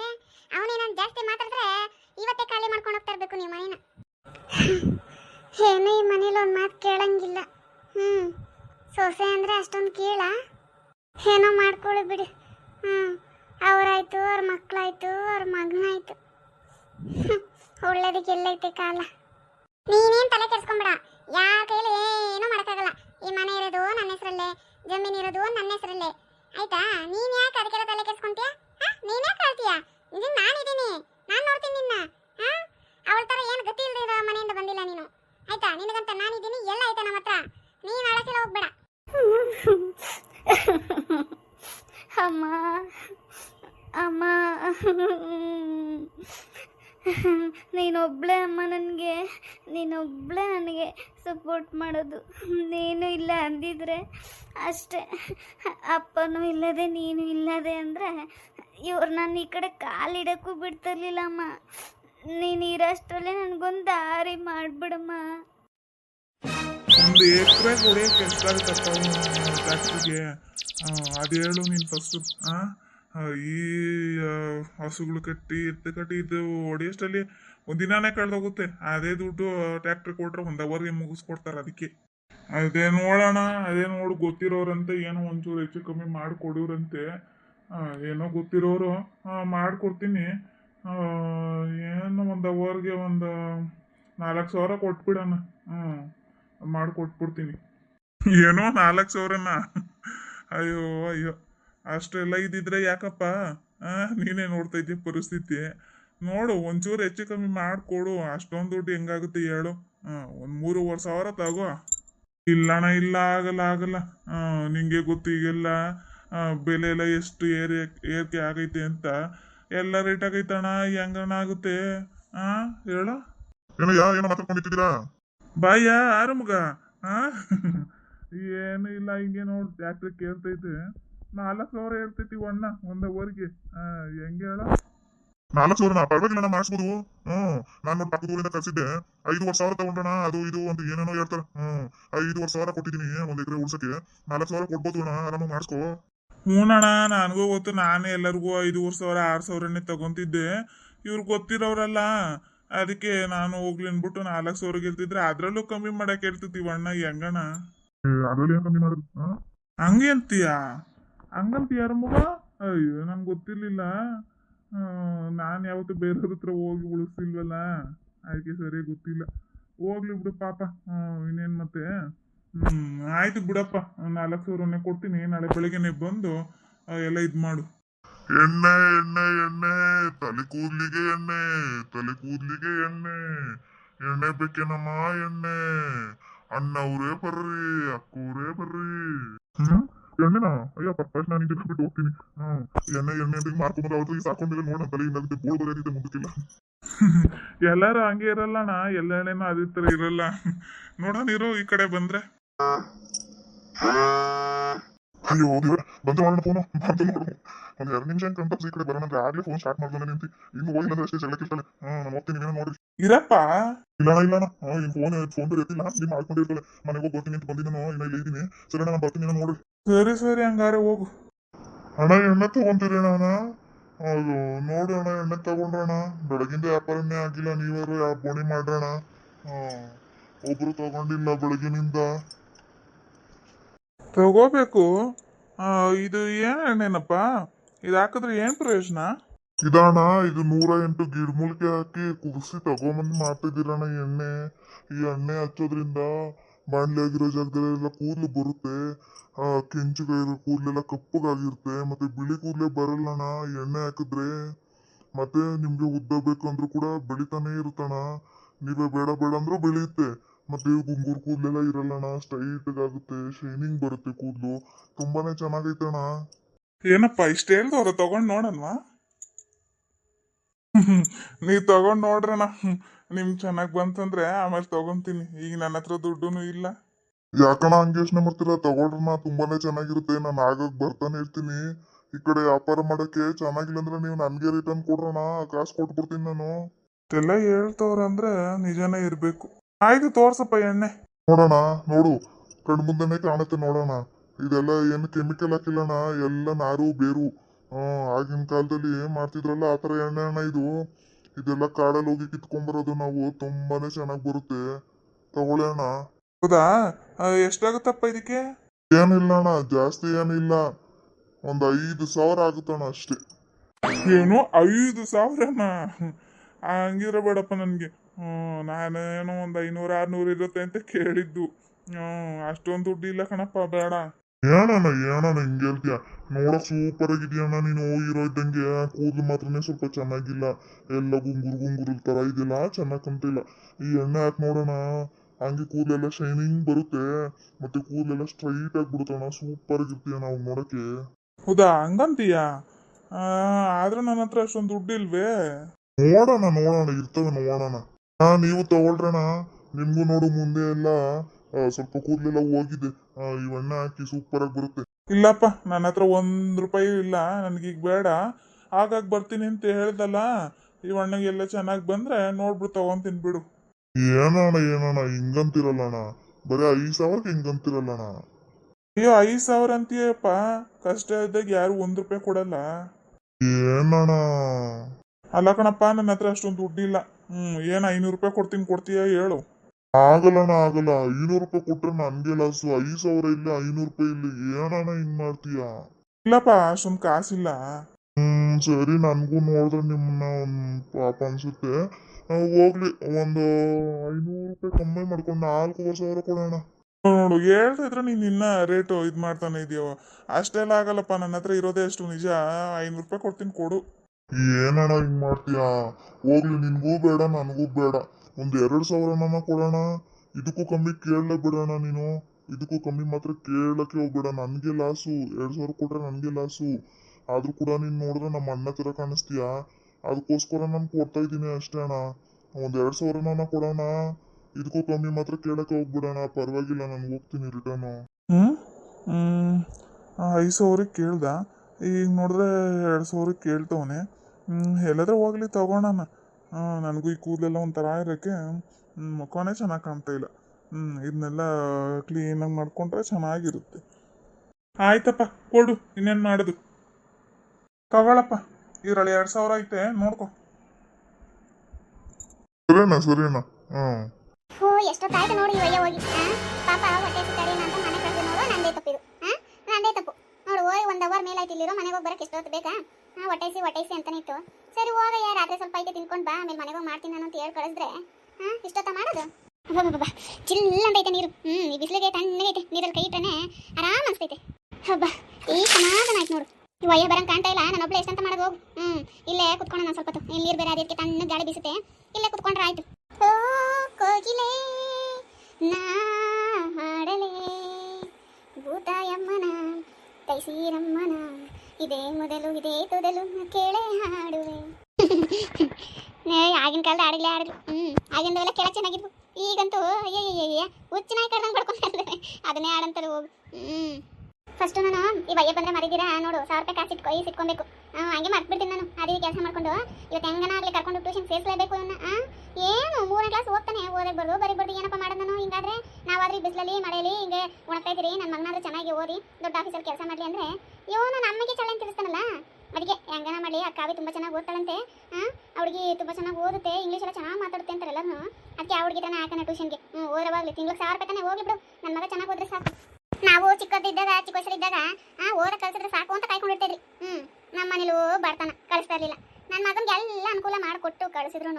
ಅವನೇನಂತ ಜಾಸ್ತಿ ಮಾತಾಡಿದ್ರೆ ಇವತ್ತೇ ಖಾಲಿ ಮಾಡ್ಕೊಂಡು ಹೋಗ್ತಾ ಇರಬೇಕು ನೀವು ಮನೇನ. ಏನೋ ಈ ಮನೇಲಿ ಒಂದು ಮಾತು ಕೇಳಂಗಿಲ್ಲ. ಹ್ಞೂ ಸೊಸೆ ಅಂದರೆ ಅಷ್ಟೊಂದು ಕೇಳ. ಏನೋ ಮಾಡ್ಕೊಳ್ಳಿ ಬಿಡಿ. ಹ್ಞೂ ಅವರಾಯ್ತು, ಅವ್ರ ಮಕ್ಕಳಾಯ್ತು ಅವ್ರ ಮಗನಾಯ್ತು. ಒಳ್ಳೇದಕ್ಕೆ ಎಲ್ಲೈತೆ ಕಾಲ. ನೀನೇನು ತಲೆ ಕೆಡ್ಸ್ಕೊಂಬಿಡ. ಯಾರ ಕೈಲಿ ಏನೂ ಮಾಡೋಕ್ಕಾಗಲ್ಲ. ಈ ಮನೆ ಇರೋದು ನನ್ನ ಹೆಸರಲ್ಲೇ, ಜಮೀನು ಇರೋದು ನನ್ನ ಹೆಸರಲ್ಲೇ. ಆಯ್ತಾ? ನೀನು ಯಾಕೆ ಅದಕ್ಕೆಲ್ಲ ತಲೆ ಕೆಡ್ಸ್ಕೊಂತೀಯ? ನೀನು ಯಾಕೆ ಆಳ್ತೀಯ ಇದನ್ನ ನಾನಿದ್ದೀನಿ ನಾನು ನೋಡ್ತೀನಿ ನಿನ್ನ ಹಾ ಅವಳ ತರ ಏನು ಗತಿ ಇಲ್ಲದ ಮನೆಯಿಂದ ಬಂದಿಲ್ಲ ನೀನು ಆಯ್ತಾ ನಿನಗಂತ ನಾನಿದ್ದೀನಿ ಎಲ್ಲ ಆಯ್ತಾ ನಮ್ಮ ಹತ್ರ ನೀನ್ ಆಳಕ್ಕೆಲ್ಲ ಹೋಗ್ಬೇಡ ಅಮ್ಮ ಅಮ್ಮ ನೀನೊಬ್ಳೆ ಅಮ್ಮ ನನಗೆ, ನೀನೊಬ್ಳೆ ನನಗೆ ಸಪೋರ್ಟ್ ಮಾಡೋದು. ನೀನು ಇಲ್ಲ ಅಂದಿದ್ರೆ ಅಷ್ಟೇ. ಅಪ್ಪನೂ ಇಲ್ಲದೆ, ನೀನು ಇಲ್ಲದೆ ಅಂದರೆ ಇವ್ರು ನನ್ನ ಈ ಕಡೆ ಕಾಲಿಡೋಕ್ಕೂ ಬಿಡ್ತಿರ್ಲಿಲ್ಲ ಅಮ್ಮ. ನೀನು ಇರೋಷ್ಟರಲ್ಲೇ ನನಗೊಂದು ದಾರಿ ಮಾಡಿಬಿಡಮ್ಮ. ಒಂದು ಎಕರೆ ಹೊಡೆಯಕ್ಕೆ ಎಷ್ಟಾಗುತ್ತಪ್ಪ ಟ್ಯಾಕ್ಟ್ರಿಗೆ ಅದು ಹೇಳು ನೀನು ಫಸ್ಟು ಈ ಹಸುಗಳು ಕಟ್ಟಿ ಎತ್ತು ಕಟ್ಟಿ ಇದು ಹೊಡೆಯೋಷ್ಟರಲ್ಲಿ ಒಂದು ದಿನಾನೇ ಕಳೆದೋಗುತ್ತೆ. ಅದೇ ದುಡ್ಡು ಟ್ಯಾಕ್ಟ್ರಿ ಕೊಟ್ರೆ ಒಂದು ಅವರ್ಗೆ ಮುಗಿಸ್ಕೊಡ್ತಾರೆ ಅದಕ್ಕೆ. ಅದೇ ನೋಡೋಣ, ಅದೇ ನೋಡಿ ಗೊತ್ತಿರೋರಂತೆ ಏನೋ ಒಂಚೂರು ಹೆಚ್ಚು ಕಮ್ಮಿ ಮಾಡಿಕೊಡೋರಂತೆ ಏನೋ ಗೊತ್ತಿರೋರು ಮಾಡಿಕೊಡ್ತೀನಿ. ಏನೋ ಒಂದು ಅವರ್ಗೆ ಒಂದು ನಾಲ್ಕು ಸಾವಿರ ಕೊಟ್ಬಿಡೋಣ. ಹ್ಞೂ ಮಾಡಿಕೊಟ್ಬಿಡ್ತೀನಿ. ಏನೋ ನಾಲ್ಕು ಸಾವಿರನ. ಅಯ್ಯೋ ಅಯ್ಯೋ. ಅಷ್ಟೆಲ್ಲ ಇದ್ದಿದ್ರೆ ಯಾಕಪ್ಪ? ನೀನೇ ನೋಡ್ತಾ ಇದ್ದೀಯ ಪರಿಸ್ಥಿತಿ. ನೋಡು ಒಂಚೂರು ಹೆಚ್ಚು ಕಮ್ಮಿ ಮಾಡಿಕೊಡು. ಅಷ್ಟೊಂದು ದುಡ್ಡು ಹೆಂಗಾಗುತ್ತೆ ಹೇಳು. ಒಂದು ಮೂರುವರೆ ಸಾವಿರ ತಗೋ. ಇಲ್ಲಣ್ಣ ಇಲ್ಲ ಆಗಲ್ಲ ಆಗಲ್ಲ. ನಿಂಗೆ ಗೊತ್ತು ಈಗೆಲ್ಲ ಬೆಲೆ ಎಲ್ಲ ಎಷ್ಟು ಏರಿ ಏರಿಕೆ ಆಗೈತೆ ಅಂತ. ಎಲ್ಲ ರೇಟ್ ಆಗೈತಣ್ಣ ಹೆಂಗಣ್ಣ ಆಗುತ್ತೆ? ಆ ಹೇಳು. ಏನಯ್ಯ ಏನೋ ಮಾತಾಡ್ಕೊಂಡಿದ್ದೀರಾ? ಬಾಯ ಆರಮಗ. ಆ ಏನು ಇಲ್ಲ ಹಿಂಗೆ ನೋಡು ಜಾತ್ರೆ ಕೇಳ್ತೈತೆ. ನಾಲ್ಕು ಸಾವಿರ ಹೇಳ್ತೈತಿ ಅಣ್ಣ ಒಂದ ಊರಿಗೆ ಹೆಂಗೆ ಹೇಳ? ನಾಲ್ಕು ಸಾವಿರನ? ಪರವಾಗಿಲ್ಲ ಮಾಡಿಸ್ಬೋದು. ಹ್ಮ್ ನಾನು ನೋಡಿ ಪಕ್ಕದ ಊರಿಂದ ಐದು ಐದುವರೆ ಸಾವಿರ ತಗೊಂಡಣ ಅದು ಇದು ಅಂತ ಏನೇನೋ ಹೇಳ್ತಾರೆ. ಹ್ಮ್ ಐದುವರೆ ಸಾವಿರ ಕೊಟ್ಟಿದ್ದೀನಿ ಒಂದ್ ಎಕರೆ ಉಳ್ಸಕ್ಕೆ. ನಾಲ್ಕು ಸಾವಿರ ಕೊಡ್ಬೋದು ಅಣ್ಣ ಆರಾಮಾಗಿ ಮಾಡಿಸ್ಕೋ. ಹ್ಞೂನಣ್ಣ ನನಗೂ ಗೊತ್ತು ನಾನೇ ಎಲ್ಲರಿಗೂ ಐದೂವರೆ ಸಾವಿರ ಆರು ಸಾವಿರನೇ ತಗೊಂತಿದ್ದೆ. ಇವ್ರು ಗೊತ್ತಿರೋರಲ್ಲ ಅದಕ್ಕೆ ನಾನು ಹೋಗ್ಲಿ ಅನ್ಬಿಟ್ಟು ನಾಲ್ಕು ಸಾವಿರ ಗೆಲ್ತಿದ್ರೆ ಅದ್ರಲ್ಲೂ ಕಮ್ಮಿ ಮಾಡಕ್ಕೆ ಹೇಳ್ತಿದ್ದೀವಿ ಅಣ್ಣ ಹೆಂಗಣ್ಣ. ಅದ್ರಲ್ಲಿ ಏನ್ ಕಮ್ಮಿ ಮಾಡೋದು ಹಂಗೆ ಅಂತೀಯ? ಹಂಗಂತೀಯಾರ ಮಗ? ಅಯ್ಯೋ ನಂಗೆ ಗೊತ್ತಿರ್ಲಿಲ್ಲ. ನಾನು ಯಾವತ್ತೂ ಬೇರೆಯವ್ರ ಹತ್ರ ಹೋಗಿ ಉಳಿಸಿಲ್ವಲ್ಲ? ಅದಕ್ಕೆ ಸರಿಯಾಗಿ ಗೊತ್ತಿಲ್ಲ. ಹೋಗ್ಲಿ ಬಿಡು ಪಾಪ. ಇನ್ನೇನ್ ಮತ್ತೆ? ಹ್ಮ್ ಆಯ್ತು ಬಿಡಪ್ಪ. ನಾಲ್ಕು ಸಾವಿರನೇ ಕೊಡ್ತೀನಿ. ನಾಳೆ ಬೆಳಗ್ಗೆನೆ ಬಂದು ಎಲ್ಲ ಇದು ಮಾಡು. ಎಣ್ಣೆ ಎಣ್ಣೆ ಎಣ್ಣೆ. ತಲೆ ಕೂದ್ಲಿಗೆ ಎಣ್ಣೆ ತಲೆ ಕೂದ್ಲಿಗೆ ಎಣ್ಣೆ. ಎಣ್ಣೆ ಬೇಕೇನಮ್ಮ ಎಣ್ಣೆ. ಅಣ್ಣವ್ರೇ ಬರ್ರಿ ಅಕ್ಕವ್ರೇ ಬರ್ರಿ. ಎಣ್ಣೆನಾ ಅಯ್ಯಪ್ಪ ಫಸ್ಟ್ ನಾನು ಇದಕ್ಕೆ ಬಿಟ್ಟು ಹೋಗ್ತೀನಿ. ಹ್ಮ್ ಎಣ್ಣೆ ಎಣ್ಣೆ ಅಂತ ಮಾರ್ಕೊಂಡ್ರೆ ಅವ್ರಿಗೆ ಸಾಕೊಂಡಿಲ್ಲ ನೋಡ ತಲೆ ಇನ್ನೊಂದು ಬೋಳ್ ಬರೋದಿದೆ ಮುಂದಕ್ಕಿಲ್ಲ. ಎಲ್ಲಾರು ಹಂಗೆ ಇರಲ್ಲಣ್ಣ ಎಲ್ಲ ಎಣ್ಣೆನೂ ಅದೇ ತರ ಇರಲ್ಲ. ನೋಡೋಣ ಇರು ಈ ಕಡೆ ಬಂದ್ರೆ. ಅಯ್ಯೋ ದೇವ್ರ ಬಂದು ಮಾಡೋಣ ಫೋನು ಬಂದು ನೋಡು. ಒಂದ್ ಎರಡು ನಿಮಿಷ ಕಂಟಪ್ಸ್ ಈ ಕಡೆ ಬರೋಣ ಅಂದ್ರೆ ಆಗ್ಲೇ ಫೋನ್ ಸ್ಟಾರ್ಟ್ ಮಾಡ್ದೆ ನಿಂತಿ. ಇನ್ನು ಹೋಗಿಲ್ಲ ಅಂದ್ರೆ ಅಷ್ಟೇ ಜಗಳಕ್ಕಿರ್ತಾಳೆ ಹ್ಮ್ ನಾನು ಹೋಗ್ತೀನಿ ನೀವೇನೋ ನೋಡ್ರಿ ಇರಪ್ಪ. ಇಲ್ಲ ಇಲ್ಲ ಹ್ಮ್ ಇನ್ ಫೋನ್ ಫೋನ್ ಬೇರೆ ಎತ್ತಿಲ್ಲ ನೀನ್ ಮಾಡ್ಕೊಂಡಿರ್ತಾಳೆ. ಮನೆಗೆ ಹೋಗಿ ಬರ್ತೀನಿ ಅಂತ ಬಂದಿದ್ದಾನು ಇಲ್ಲ ಇಲ್ಲಿ ಇದ್ದೀನಿ. ಸರಿ ನಾನು ಬರ್ತೀನಿ ನೋಡಿ. ನೋಡ್ರಿ ಸರಿ ಸರಿ ಹಂಗಾರೆ ಹೋಗು. ಅಣ್ಣ ಎಣ್ಣೆ ತಗೊಂತೀರಿ ಅಣ್ಣ ಅದು ನೋಡಿ ಅಣ್ಣ ಎಣ್ಣೆ ತಗೊಂಡ್ರಣ ಬೆಳಗಿಂದ ವ್ಯಾಪಾರನೇ ಆಗಿಲ್ಲ ನೀವರು ಯಾವ ಬೋಣಿ ಮಾಡ್ರಣ ಒಬ್ರು ತಗೊಂಡಿಲ್ಲ ಬೆಳಗಿನಿಂದ. ತಗೋಬೇಕು. ಆ, ಇದು ಏನ್ ಎಣ್ಣೆನಪ್ಪ? ಇದು ಹಾಕಿದ್ರೆ ಏನ್ ಪ್ರಯೋಜನ? ಇದಣ್ಣ ಇದು ನೂರ ಎಂಟು ಗಿಡಮೂಲಿಕೆ ಹಾಕಿ ಕುದಿಸಿ ತಗೊಂಬಂದು ಮಾಡ್ತಿದ್ದೀರಣ್ಣ ಎಣ್ಣೆ. ಈ ಎಣ್ಣೆ ಹಚ್ಚೋದ್ರಿಂದ ಬಾಣ್ಲಿ ಆಗಿರೋ ಜಾಗದಲ್ಲೆಲ್ಲ ಕೂದಲು ಬರುತ್ತೆ. ಆ ಕೆಂಚುಗಳಿರೋ ಕೂದಲೆಲ್ಲ ಕಪ್ಪಗಾಗಿರುತ್ತೆ. ಮತ್ತೆ ಬಿಳಿ ಕೂದಲೇ ಬರಲ್ಲಣ್ಣ ಎಣ್ಣೆ ಹಾಕಿದ್ರೆ. ಮತ್ತೆ ನಿಮ್ಗೆ ಉದ್ದ ಬೇಕಂದ್ರೂ ಕೂಡ ಬೆಳಿತಾನೆ ಇರುತ್ತಣ್ಣ. ನೀವೇ ಬೇಡ ಬೇಡ ಅಂದ್ರೂ ಬೆಳೆಯುತ್ತೆ. ಮತ್ತೆ ಗುಂಗುರು ಕೂದಲೆಲ್ಲ ಇರಲ್ಲಣ್ಣ ಸ್ಟ್ರೈಟ್ ಆಗುತ್ತೆ ಶೈನಿಂಗ್ ಬರುತ್ತೆ ಕೂದಲು. ತುಂಬಾನೇ ಚೆನ್ನಾಗೈತೆ ಅಣ್ಣ. ಏನಪ್ಪ, ಇಷ್ಟ ಹೇಳ್ದವ್ರ, ತಗೊಂಡ್ ನೋಡನ್ವಾ ನೀ ತಗೊಂಡ್ ನೋಡ್ರಣ. ನಿಮ್ಗೆ ಚೆನ್ನಾಗ್ ಬಂತಂದ್ರೆ ಆಮೇಲೆ ತಗೊಂತೀನಿ. ಈಗ ನನ್ನ ಹತ್ರ ದುಡ್ಡುನು ಇಲ್ಲ. ಯಾಕಣ ಹಂಗೆ ಯೋಚನೆ ಮಾಡ್ತೀರಾ? ತಗೊಳ್ರಣ ತುಂಬಾನೇ ಚೆನ್ನಾಗಿರುತ್ತೆ. ನಾನು ಆಗಾಗ ಬರ್ತಾನೆ ಇರ್ತೀನಿ. ಈ ಕಡೆ ವ್ಯಾಪಾರ ಮಾಡಕ್ಕೆ ಚೆನ್ನಾಗಿಲ್ಲ ಅಂದ್ರೆ ನೀವು ನನ್ಗೆ ರಿಟರ್ನ್ ಕೊಡ್ರಣ ಕಾಸು ಕೊಟ್ಬಿಡ್ತೀನಿ ನಾನು. ಎಲ್ಲ ಹೇಳ್ತವ್ರಂದ್ರೆ ಅಂದ್ರೆ ನಿಜನೇ ಇರ್ಬೇಕು. ಆಯ್ತು ತೋರ್ಸಪ್ಪ ಎಣ್ಣೆ. ನೋಡೋಣ ನೋಡು. ಕಣ್ಮುಂದೆನೆ ಕಾಣುತ್ತೆ ನೋಡೋಣ ಇದೆಲ್ಲ ಏನು ಕೆಮಿಕಲ್ ಹಾಕಿಲ್ಲಣ್ಣ. ಎಲ್ಲ ನಾರು ಬೇರು. ಹ್ಮ್ ಆಗಿನ ಕಾಲದಲ್ಲಿ ಏನ್ ಮಾಡ್ತಿದ್ರಲ್ಲ ಆ ತರ ಎಣ್ಣೆ ಅಣ್ಣ ಇದು. ಇದೆಲ್ಲ ಕಾಡಲ್ಲಿ ಹೋಗಿ ಕಿತ್ಕೊಂಡ್ಬರೋದು ನಾವು ತುಂಬಾನೇ ಚೆನ್ನಾಗಿ ಬರುತ್ತೆ. ತಗೊಳ್ಳಿ ಅಣ್ಣ. ಹೌದಾ? ಎಷ್ಟಾಗುತ್ತಪ್ಪ ಇದಕ್ಕೆ? ಏನಿಲ್ಲ ಅಣ್ಣ ಜಾಸ್ತಿ ಏನಿಲ್ಲ. ಒಂದು ಐದು ಸಾವಿರ ಆಗುತ್ತಣ್ಣ ಅಷ್ಟೇ. ಏನು? ಐದು ಸಾವಿರನ? ಹಂಗಿದ್ರೆ ಬೇಡಪ್ಪ ನನಗೆ ನಾನೇನೋ ಒಂದು ಐನೂರು ಆರ್ನೂರು ಇರುತ್ತೆ ಅಂತ ಕೇಳಿದ್ದು. ಹ್ಞೂ ಅಷ್ಟೊಂದು ದುಡ್ಡು ಇಲ್ಲ ಕಣಪ್ಪ ಬೇಡ. ಏನಣ್ಣ ಏನಣ್ಣ ಹಿಂಗೆ ಹೇಳ್ತೀಯ? ನೋಡಕ್ ಸೂಪರ್ ಆಗಿದೆಯಣ್ಣ ನೀನು ಹೀರೋ ಇದ್ದಂಗೆ. ಕೂದಲು ಮಾತ್ರನೇ ಸ್ವಲ್ಪ ಚೆನ್ನಾಗಿಲ್ಲ. ಎಲ್ಲ ಗುಂಗುರು ಗುಂಗುರು ತರ ಇದೆಯಲ್ಲ ಚೆನ್ನಾಗಿ ಕಾಣ್ತಿಲ್ಲ. ಈ ಎಣ್ಣೆ ಹಾಕಿ ನೋಡೋಣ. ಹಂಗೆ ಕೂದಲೆಲ್ಲ ಶೈನಿಂಗ್ ಬರುತ್ತೆ. ಮತ್ತೆ ಕೂದಲೆಲ್ಲ ಸ್ಟ್ರೈಟ್ ಆಗಿಬಿಡುತ್ತಣ್ಣ ಸೂಪರ್ ಆಗಿರ್ತೀಯ ನಾವು ನೋಡಕ್ಕೆ ಹೌದಾ? ಹಂಗಂತೀಯ? ಆದ್ರೆ ನನ್ನ ಹತ್ರ ಅಷ್ಟೊಂದು ದುಡ್ಡು ಇಲ್ವೇ ನೋಡೋಣ ನೋಡೋಣ. ಇರ್ತವೆ ನೋಡೋಣ. ಹಾ ನೀವು ತಗೊಳ್ರಣ ನಿಮ್ಗೂ ನೋಡು ಮುಂದೆ ಎಲ್ಲ ಸ್ವಲ್ಪ ಕೂದಲೆಲ್ಲ ಹೋಗಿದೆ. ಈ ಎಣ್ಣೆ ಹಾಕಿ ಸೂಪರ್ ಆಗಿ ಬರುತ್ತೆ. ಇಲ್ಲಪ್ಪ ನನ್ನ ಹತ್ರ ಒಂದ್ ರೂಪಾಯಿ ಇಲ್ಲ ನನಗೀಗ ಬೇಡ. ಆಗಾಗ ಬರ್ತೀನಿ ಅಂತ ಹೇಳ್ದಲ್ಲ ಈ ಅಣ್ಣಗೆಲ್ಲ ಚೆನ್ನಾಗಿ ಬಂದ್ರೆ ನೋಡ್ಬಿಟ್ಟು ತಗೊಂತೀನಿ ಬಿಡು. ಏನಣ್ಣ ಏನಣ್ಣ ಹಿಂಗಂತಿರಲ್ಲಣ್ಣ ಬರೀ ಐದ್ ಸಾವಿರಕ್ಕೆ ಹಿಂಗಂತಿರಲ್ಲಣ್ಣ ಅಯ್ಯೋ ಐದು ಸಾವಿರ ಅಂತೀಯಪ್ಪ. ಕಷ್ಟ ಇದ್ದಾಗ ಯಾರು ಒಂದ್ ರೂಪಾಯಿ ಕೊಡಲ್ಲ. ಏನಣ್ಣ? ಅಲ್ಲ ಕಣಪ್ಪ ನನ್ನ ಹತ್ರ ಅಷ್ಟೊಂದು ದುಡ್ಡಿಲ್ಲ. ಹ್ಮ್ ಏನ್ ಐನೂರು ರೂಪಾಯಿ ಕೊಡ್ತೀನಿ ಕೊಡ್ತೀಯ ಹೇಳು. ಆಗಲ್ಲಣ್ಣ ಆಗಲ್ಲ. ಐನೂರು ರೂಪಾಯಿ ಕೊಟ್ರೆ ನನ್ಗೆ ಲಾಸು ಐದು ಸಾವಿರ ಇಲ್ಲ ಐನೂರು ರೂಪಾಯಿ ಇಲ್ಲಿ ಏನಣ್ಣ ಹಿಂಗ್ ಮಾಡ್ತೀಯ? ಇಲ್ಲಪ್ಪ ಅಷ್ಟೊಂದು ಕಾಸಿಲ್ಲ. ಹ್ಮ್ ಸರಿ. ನನ್ಗೂ ನೋಡಿದ್ರೆ ನಿಮ್ಮನ್ನ ಒಂದ್ ಪಾಪ ಅನ್ಸುತ್ತೆ. ಆ, ಹೋಗ್ಲಿ. ಒಂದು ಐನೂರು ರೂಪಾಯಿ ಕಮ್ಮಿ ಮಾಡ್ಕೊಂಡು ನಾಲ್ಕೂವರೆ ಸಾವಿರ ಕೊಡೋಣ. ನೋಡು ಹೇಳ್ತಾ ಇದ್ರೆ ನೀನ್ ಇನ್ನ ರೇಟು ಇದು ಮಾಡ್ತಾನೆ ಇದೆಯೋ. ಅಷ್ಟೆಲ್ಲ ಆಗಲ್ಲಪ್ಪ. ನನ್ನ ಹತ್ರ ಇರೋದೇ ಅಷ್ಟು ನಿಜ. ಐನೂರು ರೂಪಾಯಿ ಕೊಡ್ತೀನಿ ಕೊಡು. ಏನಣ್ಣ ಹಿಂಗ್ ಮಾಡ್ತೀಯ? ಹೋಗ್ಲಿ. ನಿನ್ಗೂ ಬೇಡ ನನಗೂ ಬೇಡ. ಒಂದ್ ಎರಡು ಸಾವಿರನ ಕೊಡೋಣ. ಇದಕ್ಕೂ ಕಮ್ಮಿ ಕೇಳಲೇ ಬಿಡೋಣ ನೀನು. ಇದಕ್ಕೂ ಕಮ್ಮಿ ಮಾತ್ರ ಕೇಳಕ್ಕೆ ಹೋಗ್ಬೇಡ. ನನಗೆ ಲಾಸು. ಎರಡು ಸಾವಿರ ಕೊಟ್ರೆ ನನಗೆ ಲಾಸು. ಆದ್ರೂ ಕೂಡ ನೀನು ನೋಡಿದ್ರೆ ನಮ್ಮ ಅಣ್ಣ ತರ ಕಾಣಿಸ್ತೀಯ? ಅದಕ್ಕೋಸ್ಕರ ನಾನು ಕೊಡ್ತಾ ಇದ್ದೀನಿ ಅಷ್ಟೇ ಅಣ್ಣ. ಒಂದು ಎರಡು ಸಾವಿರನ ಕೊಡೋಣ. ಇದಕ್ಕೂ ಕಮ್ಮಿ ಮಾತ್ರ ಕೇಳಕ್ಕೆ ಹೋಗ್ಬಿಡೋಣ ಪರವಾಗಿಲ್ಲ, ನಾನು ಹೋಗ್ತೀನಿ ರಿಟರ್ನು. ಹ್ಮ್? ಐದು ಸಾವಿರಕ್ಕೆ ಕೇಳ್ದ. ಈಗ ನೋಡಿದ್ರೆ ಎರಡು ಸಾವಿರಕ್ಕೆ ಕೇಳ್ತವನೆ. ಎಲ್ಲಾದ್ರೂ ಹೋಗ್ಲಿ, ತಗೋಣನ. ನನಗೂ ಈ ಕೂದಲೆಲ್ಲ ಒಂಥರ ಇರೋಕ್ಕೆ ಮುಖವೇ ಮುಖನೇ ಚೆನ್ನಾಗಿ ಕಾಣ್ತಾ ಇಲ್ಲ. ಹ್ಮ್ ಇದನ್ನೆಲ್ಲ ಕ್ಲೀನಾಗಿ ಮಾಡ್ಕೊಂಡ್ರೆ ಚೆನ್ನಾಗಿರುತ್ತೆ. ಆಯ್ತಪ್ಪ ಕೊಡು ಇನ್ನೇನು ಮಾಡೋದು? ತಗೊಳಪ್ಪ ಇದರಲ್ಲಿ ಎರಡು ಸಾವಿರ ಐತೆ ನೋಡ್ಕೊ. ಸರಿನಾ ಸರಿನಾ ಹ್ಞೂ. ಹೋ ಎಷ್ಟೊತ್ತಾಯ್ತು ನೋಡಿ ಒಯ್ಯ ಹೋಗಿ. ಆ? ಪಾಪ ಹೊಟ್ಟೆ ಸುತ್ತಾಡಿ ಅಂತ ಮನೆ ಕಳಿಸಿ ನೋಡು ನಂದೇ ತಪ್ಪಿದು ಹಾ ನಂದೇ ತಪ್ಪು. ನೋಡು ಹೋಗಿ ಒಂದು ಅವರ್ ಮೇಲೆ ಆಯ್ತು ಇಲ್ಲಿರೋ ಮನೆಗೆ ಹೋಗಿ ಬರಕ್ಕೆ ಎಷ್ಟೊತ್ತು ಬೇಕಾ? ಹಾ ಹೊಟ್ಟೈಸಿ ಹೊಟ್ಟೈಸಿ ಅಂತಾನೆ ಇತ್ತು. ಸರಿ ಹೋಗಯ್ಯ ರಾತ್ರಿ ಸ್ವಲ್ಪ ಐತೆ ತಿನ್ಕೊಂಡ್ ಬಾ ಆಮೇಲೆ ಮನೆಗೆ ಹೋಗಿ ಮಾಡ್ತೀನಿ ನಾನು ಅಂತ ಹೇಳಿ ಕಳಿಸಿದ್ರೆ. ಇಷ್ಟೊತ್ತ ಮಾಡೋದು? ಅಬ್ಬಬ್ಬಬ್ಬ, ನೀರು. ಹ್ಮ್ ಈ ಬಿಸಿಲಿಗೆ ತಣ್ಣಗೈತೆ ನೀರಲ್ಲಿ ಕೈ ಇಟ್ಟನೆ ಆರಾಮ್ ಅನ್ಸ್ತೈತೆ. ಹಬ್ಬ ಈ ಸಮಾಧಾನ ಆಯ್ತು ನೋಡು. ಈ ಒಯ್ಯ ಬರಂಗ್ ಕಾಣ್ತಾ ಇಲ್ಲ ನಾನು ಒಬ್ಳೆ ಎಷ್ಟಂತ ಮಾಡೋದು ಹೋಗು. ಹ್ಮ್ ಇಲ್ಲೇ ಕುತ್ಕೊಂಡು ನಾನು ಸ್ವಲ್ಪ ಇಲ್ಲಿ ನೀರು ಬೇರೆ ಅದಕ್ಕೆ ತಣ್ಣಗೆ ಗಾಳಿ ಬೀಸುತ್ತೆ. ಇಲ್ಲೇ ಕುತ್ಕೊಂಡ್ರೆ ಆಯ್ತು. ಓ ನಾ ಭೂತಾಯಮ್ಮನ ಕೈಸೀರಮ್ಮನ ಇದೇ ಮೊದಲು, ಇದೇ ತೊದಲು, ಕೇಳೆ ಹಾಡುವೆ. ಆಗಿನ ಕಾಲದ ಹಾಡಿಲ್ಲ ಆಡಲು ಹ್ಮ್, ಆಗಿಂದವೆಲ್ಲ ಕೆಳ ಚೆನ್ನಾಗಿದ್ವು. ಈಗಂತೂ ಅಯ್ಯಯ್ಯಯ್ಯ, ಹುಚ್ಚು ನಾಯಿ ಕಡ್ದಂಗೆ ಪಡ್ಕೊಂಡು ಅದನ್ನೇ ಹಾಡಂತಾರೆ ಹೋಗು. ಹ್ಮ್. ಫಸ್ಟ್ ನಾನು ಈ ಬಯ್ಯ ಬಂದ್ರೆ ಮರಿದಿರಾ? ನೋಡು, ಸಾವಿರ ರೂಪಾಯಿ ಕಾಸು ಇಟ್ಕೊ ಈಸ್ ಇಟ್ಕೊಬೇಕು ಹಂಗೆ ಮರ್ತ್ಬಿಡ್ತೀನಿ ನಾನು. ಅದೇ ಕೆಲಸ ಮಾಡ್ಕೊಂಡು, ಇವತ್ತು ಹೆಂಗನ ಆಗಲಿ ಕರ್ಕೊಂಡು ಟ್ಯೂಷನ್ ಸೇರಿಸಲೇಬೇಕು ಅವನ್ನ ಆ, ಏನು, ಮೂರನೇ ಕ್ಲಾಸ್ ಹೋಗ್ತಾನೆ ಓದಕ್ಕೆ ಬರ್ದು ಬರಿಬಾರ್ದು ಏನಪ್ಪ ಮಾಡೋದು ನಾನು? ಹಿಂಗಾದ್ರೆ ನಾವಾದ್ರೆ ಬಿಸಿಲಲ್ಲಿ, ಮಳೆಯಲ್ಲಿ ಹಿಂಗೆ ಉಣಕ್ತಾ ಇದ್ದೀರಿ ನನ್ನ ಮಗನಾದ್ರೂ ಚೆನ್ನಾಗಿ ಓದಿ, ದೊಡ್ಡ ಆಫೀಸಲ್ಲಿ ಕೆಲಸ ಮಾಡಲಿ ಅಂದ್ರೆ, ಇವನು ನಮಗೆ ಚಲನೆ ತಿಳಿಸ್ತಾನಲ್ಲ ಅದಕ್ಕೆ ಹೆಂಗನ ಮಾಡಿ ಆ ಕಾವಿ ತುಂಬ ಚೆನ್ನಾಗಿ ಓದ್ತಾಳಂತೆ. ಆ ಅವಳಿಗೆ ತುಂಬ ಚೆನ್ನಾಗಿ ಓದುತ್ತೆ ಇಂಗ್ಲೀಷ್ ಎಲ್ಲ ಚೆನ್ನಾಗಿ ಮಾತಾಡುತ್ತೆ ಅಂತಾರೆ ಎಲ್ಲರೂ ಅದಕ್ಕೆ ಅವ್ರಿಗೆ ತಾನೇ ಹಾಕೋಣ ಟ್ಯೂಷನ್ಗೆ ಹ್ಞೂ ಓದ್ರವಾಗಲಿ ತಿಂಗ್ಳಿಗೆ ಸಾವಿರ ರೂಪಾಯಿ ತಾನೇ ಹೋಗ್ಲಿ ಬಿಡು. ನನ್ನ ಮಗ ಚೆನ್ನಾಗಿ ಓದ್ರೆ ಸಾಕು. ನಾವು ಚಿಕ್ಕದಿದ್ದಾಗ ಚಿಕ್ಕ ಆ ಓದ ಕಲ್ಸಿದ್ರೆ ಸಾಕು ಅಂತ ಕಾಯ್ಕೊಂಡಿರ್ತಿದ್ರಿ. ಹ್ಞೂ ನಮ್ಮ ಮನೇಲೂ ಬರ್ತಾನ ಕಳಿಸ್ತಾ ಇರಲಿಲ್ಲ. ನನ್ನ ಮಗನ್ಗೆ ಎಲ್ಲ ಅನುಕೂಲ ಮಾಡಿಕೊಟ್ಟು ಕಳಿಸಿದ್ರು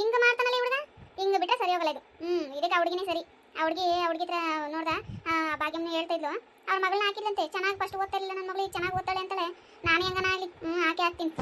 ಹಿಂಗ ಮಾಡ್ತಾನಲ್ಲ ಹುಡುಗ ಹಿಂಗ ಬಿಟ್ರೆ ಸರಿ ಹೋಗಲ್ಲ ಇದು. ಹ್ಮ್, ಇದಕ್ಕೆ ಹುಡುಗಿನೇ ಸರಿ. ಆ ಹುಡುಗಿ ಹತ್ರ ನೋಡ್ದ, ಆ ಭಾಗ್ಯಮ್ನ ಹೇಳ್ತಾ ಇದ್ಲು ಅವ್ರ ಮಗಳನ್ನ ಹಾಕಿದ್ಲಂತೆ, ಚೆನ್ನಾಗಿ ಫಸ್ಟ್ ಓದ್ತಾ ಇಲ್ಲ ನನ್ನ ಮಗಳಿಗೆ ಚೆನ್ನಾಗಿ ಓದ್ತಾಳೆ ಅಂತಾಳೆ. ನಾನು ಹೆಂಗನ ಆಗಲಿ ಹ್ಞೂ ಹಾಕಿ ಹಾಕ್ತೀನಿ